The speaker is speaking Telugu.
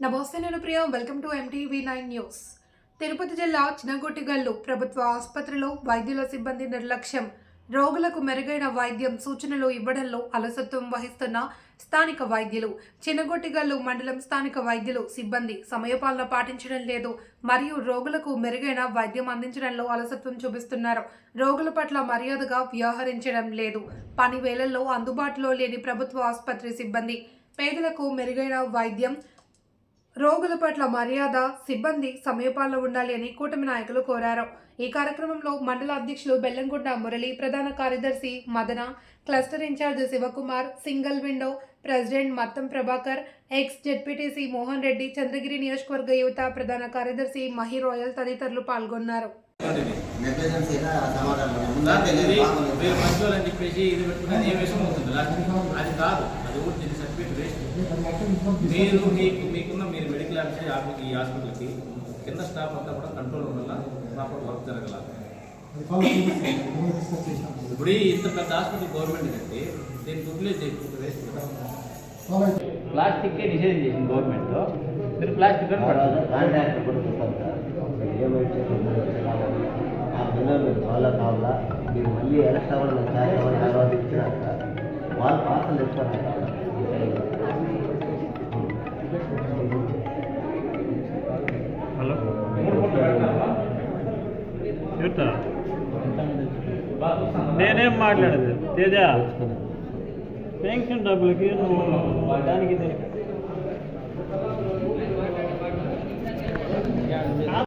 నమస్తే నేను Priya. Welcome to MTV nine news Tirupati జిల్లా చినగొట్టిగల్లు ప్రభుత్వ ఆసుపత్రిలో వైద్యుల సిబ్బంది నిర్లక్ష్యం. రోగులకు మెరుగైన వైద్యం సూచనలు ఇవ్వడంలో అలసత్వం వహిస్తున్న స్థానిక వైద్యులు. చినగొట్టిగల్లు మండలం స్థానిక వైద్యులు సిబ్బంది సమయపాలన పాటించడం లేదు. మరియు రోగులకు మెరుగైన వైద్యం అందించడంలో అలసత్వం చూపిస్తున్నారు. రోగుల పట్ల మర్యాదగా వ్యవహరించడం లేదు. పని వేళల్లో అందుబాటులో లేని ప్రభుత్వ ఆసుపత్రి సిబ్బంది పేదలకు మెరుగైన వైద్యం రోగుల పట్ల మర్యాద సిబ్బంది సమీపాల్లో ఉండాలి అని కూటమి నాయకులు కోరారు. ఈ కార్యక్రమంలో మండల అధ్యక్షులు బెల్లంకొండ మురళి ప్రధాన కార్యదర్శి Madana cluster incharge Sivakumar single window president Mattam Prabhakar ex ZPTC Mohan Reddy Chandragiri నియోజకవర్గ యువత ప్రధాన కార్యదర్శి మహి రాయల్ తదితరులు పాల్గొన్నారు. అది కాదు అది మీరు మీకు మీకున్న మీరు మెడికల్ ఆఫీసర్ ఆఫీస్ ఈ హాస్పిటల్కి కింద స్టాఫ్ అంతా కూడా కంట్రోల్ ఉండాల ప్రాపర్ వర్క్ జరగాల. ఇప్పుడు ఇంత పెద్ద హాస్పిటల్ గవర్నమెంట్ కట్టి దీన్ని యూటిలైజ్ చేయకపోతే ప్లాస్టిక్కే నిషేధం చేసింది గవర్నమెంట్ మీరు ప్లాస్టిక్ కాంట్రాక్ట్ కూడా చెప్పాలి సార్. ఏమైతే కావాలి ఆ పిల్లలు చాలా కావాలా? మీరు మళ్ళీ ఎలక్ట్ అవ్వాలి తర్వాత ఇచ్చినాక వాళ్ళు పార్సల్ తెచ్చుకోవాలి చూస్తా నేనేం మాట్లాడదు? తేజ పెన్షన్ డబ్బులకి నువ్వు దానికి